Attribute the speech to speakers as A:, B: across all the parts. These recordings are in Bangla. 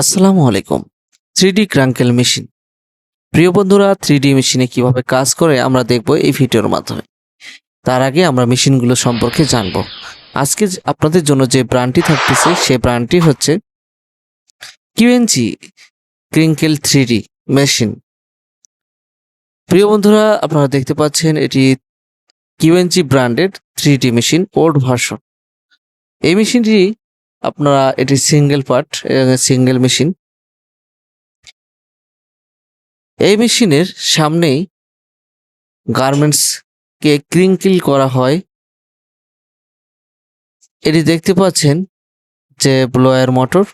A: আসসালামু আলাইকুম। থ্রি ক্রাঙ্কেল মেশিন। প্রিয় বন্ধুরা থ্রি মেশিনে কীভাবে কাজ করে আমরা দেখব এই ভিডিওর মাধ্যমে। তার আগে আমরা মেশিনগুলো সম্পর্কে জানব। আজকে আপনাদের জন্য যে ব্র্যান্ডটি থাকতেছে, সেই ব্র্যান্ডটি হচ্ছে কিউএনজি ক্রিঙ্কেল থ্রি মেশিন। প্রিয় বন্ধুরা, আপনারা দেখতে পাচ্ছেন এটি কিউএনজি ব্র্যান্ডের থ্রি মেশিন, ওল্ড ভার্সন। এই মেশিনটি আপনারা, এটি সিঙ্গেল পার্ট সিঙ্গেল মেশিন এই মেশিনের সামনেই গার্মেন্টস কে ক্রিঙ্কিল করা হয়। এটি দেখতে পাচ্ছেন যে ব্লোয়ার মোটর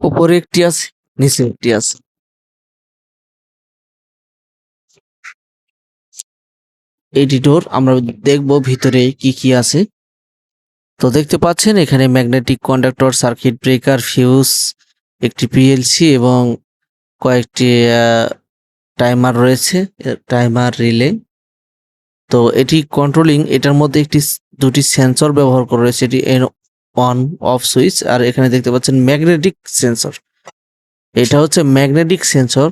A: উপরে একটি আছে, নিচে একটি আছে। এটি ডোর আমরা দেখব ভিতরে কি কি আছে। তো দেখতে পাচ্ছেন, এখানে magnetic conductor, circuit breaker, fuse, একটি পিএলসি এবং কয়েকটি টাইমার রয়েছে টাইমার রিলে। তো এটি কন্ট্রোলিং, এটার মধ্যে একটি দুটি সেন্সর ব্যবহার করা রয়েছে, এটি অন অফ সুইচ, আর এখানে দেখতে পাচ্ছেন ম্যাগনেটিক সেন্সর। এটা হচ্ছে ম্যাগনেটিক সেন্সর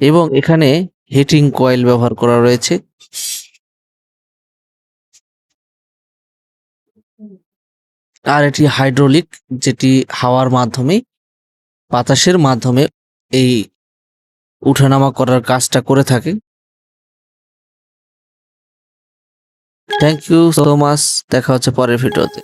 A: এবং এখানে হিটিং কয়েল ব্যবহার করা রয়েছে। আর এটি হাইড্রোলিক, যেটি হাওয়ার মাধ্যমে, বাতাসের মাধ্যমে এই উঠানামা করার কাজটা করে থাকে। থ্যাংক ইউ সো মাচ দেখা হচ্ছে পরের ভিডিওতে।